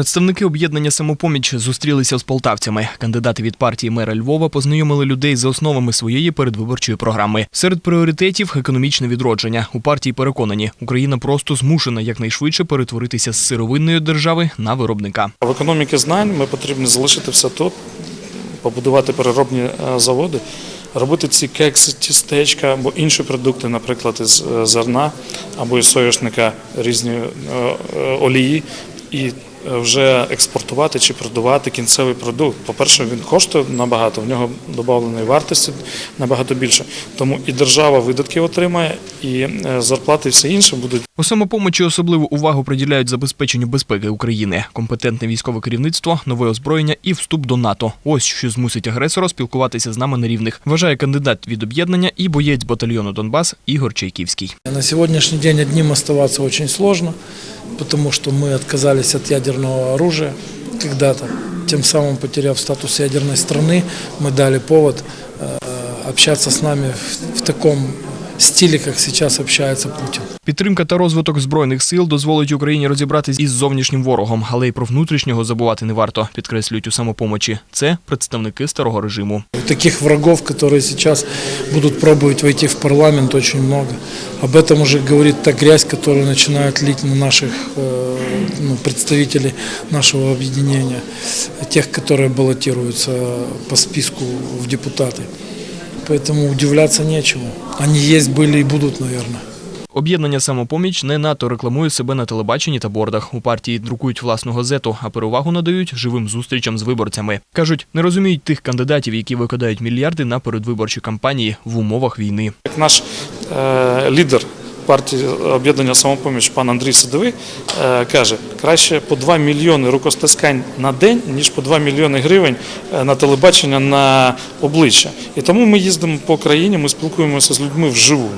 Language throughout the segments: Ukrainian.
Представники об'єднання самопоміч зустрілися з полтавцями. Кандидати від партії мера Львова познайомили людей з основами своєї передвиборчої програми. Серед пріоритетів економічне відродження. У партії переконані, Україна просто змушена якнайшвидше перетворитися з сировинної держави на виробника. В економіки знань ми потрібно залишити все тут, побудувати переробні е, заводи, робити ці кекси, тістечка або інші продукти, наприклад, із е, зерна або із соняшника різні е, олії, і вже експортувати чи продавати кінцевий продукт. По-перше, він коштує набагато, в нього доданої вартості набагато більше. Тому і держава видатки отримає, і е, зарплати і все інше будуть У самопомочі особливу увагу приділяють забезпеченню безпеки України, компетентне військове керівництво, нове озброєння і вступ до НАТО. Ось що змусить агресора спілкуватися з нами на рівних. Вважає кандидат від об'єднання і боєць батальйону Донбас Ігор Чайківський. На сегодняшний день одним оставаться очень сложно, потому что мы отказались от ядерного оружия когда-то, тем самым потеряв статус ядерной страны, мы дали повод э, общаться с нами в, в таком стиле, как сейчас общается Путин. Підтримка та розвиток збройних сил дозволить Україні розібратись із зовнішнім ворогом, але й про внутрішнього забувати не варто, підкреслюють у самопомочі. Це представники старого режиму. Таких врагов, которые сейчас будут пробовать войти в парламент, очень много. Об этом уже говорит та грязь, которую начинают лить на наших э, ну, представителей нашего объединения, тех, которые баллотируются по списку в депутаты. Поэтому удивляться нечему. Они есть, были и будут, наверное. Об'єднання самопоміч не надто рекламує себе на телебаченні та бордах. У партії друкують власну газету, а перевагу надають живим зустрічам з виборцями. кажуть, не розуміють тих кандидатів, які викидають мільярди на передвиборчі кампанії в умовах війни. Наш е, лідер партії об'єднання самопоміч пан Андрій Садовий е, каже, краще по 2 мільйони рукостискань на день, ніж по 2 мільйони гривень е, на телебачення на обличчя. І тому ми їздимо по країні, ми спілкуємося з людьми вживу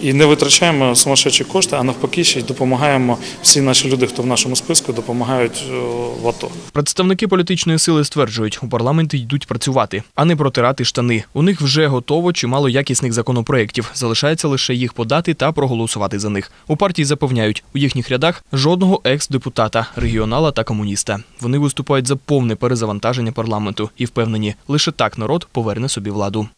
і не витрачаємо сумасшедші кошти, а навпаки, ще й допомагаємо всі наші люди, хто в нашому списку, допомагають е, в АТО. Представники політичної сили стверджують, у парламенті йдуть працювати, а не протирати штани. У них вже готово чимало якісних законопроєктів. Залишається лише їх подати та проголосувати за них. У партії запевняють, у їхніх рядах жодного екс-депутата, регіонала та комуніста. Вони виступають за повне перезавантаження парламенту і впевнені, лише так народ поверне собі владу.